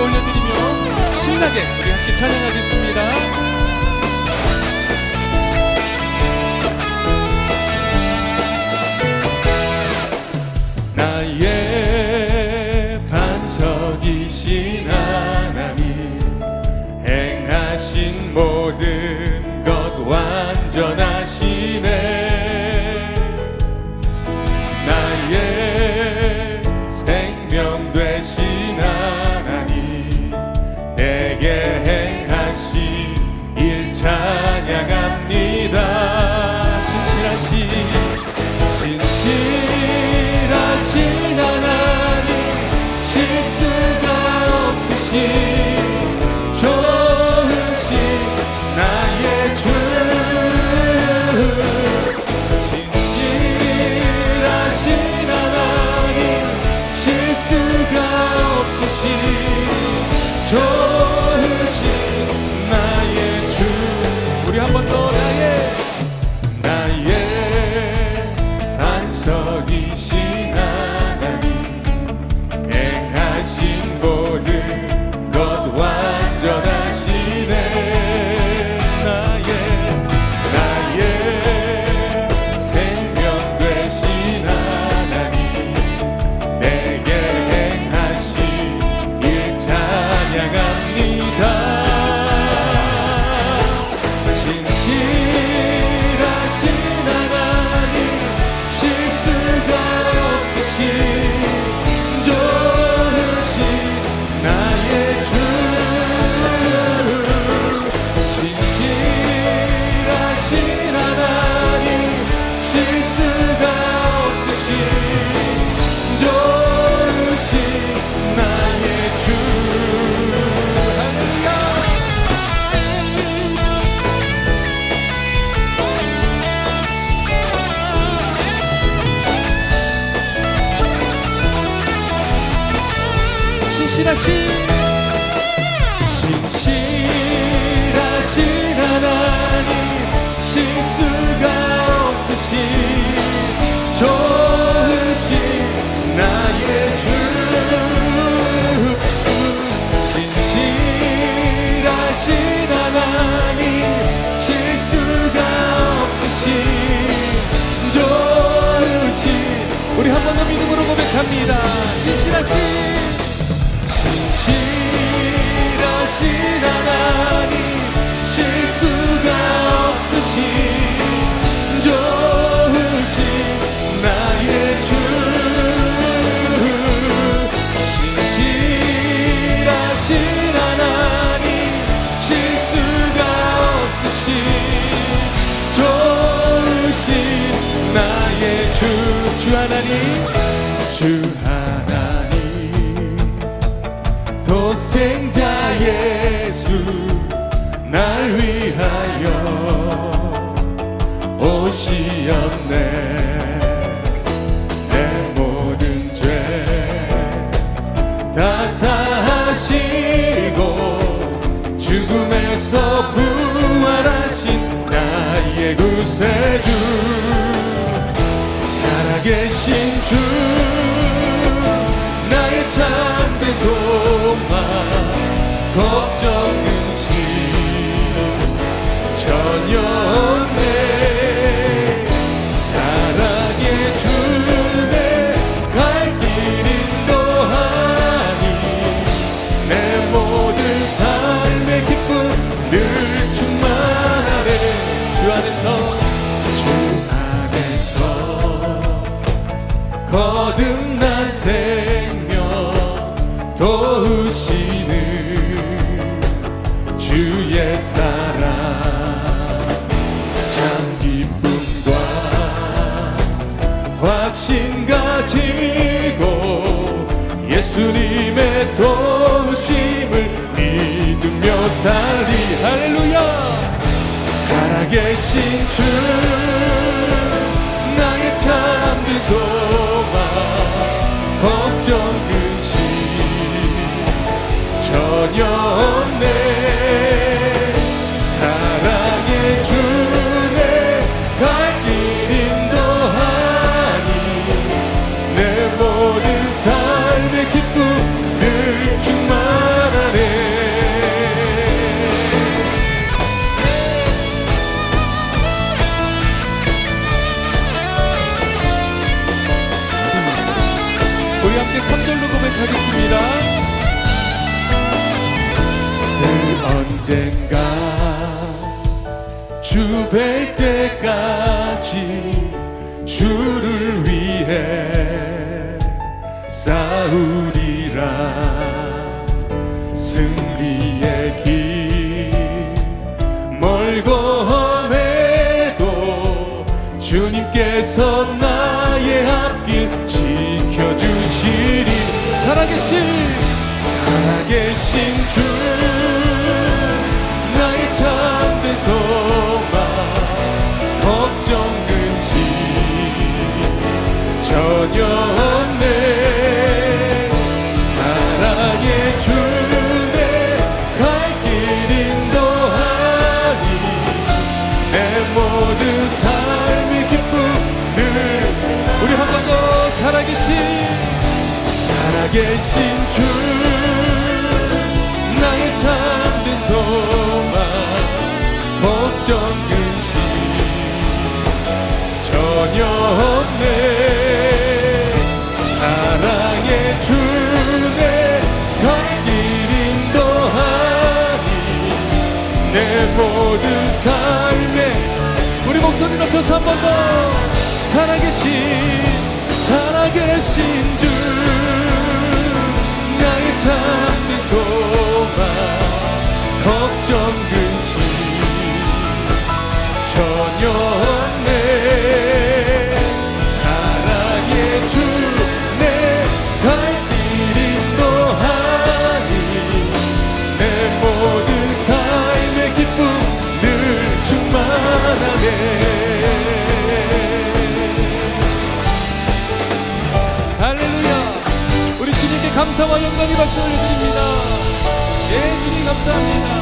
올려드리며 신나게 우리 함께 찬양하겠습니다. 주 하나님 독생자 예수 날 위하여 오시었네. 내 모든 죄 다 사하시고 죽음에서 부르 계신 주 나의 참된 소망 걱정 근심 전혀 없네. 사랑의 주내 갈 길인 또 하니, 내 모든 삶의 기쁨 늘 충만하네. 주 안에서 주 거듭난 생명 도우시는 주의 사랑. 참 기쁨과 확신 가지고 예수님의 도우심을 믿으며 살리. 할루야. 살아계신 주 나의 참 비소. Señor. 언젠가 주 뵐 때까지 주를 위해 싸우리라 승리의 길 멀고 험해도 주님께서 나의 앞길 지켜주시리. 살아계신 살아계신 주 살아계신 주 나의 참된 소망 걱정 근심 전혀 없네. 사랑의 주내 갈길 인도하니 내 모든 삶에 우리 목소리 높여서 한 번 더. 살아계신 살아계신 주 할렐루야 우리 주님께 감사와 영광의 박수를 드립니다. 예 주님 감사합니다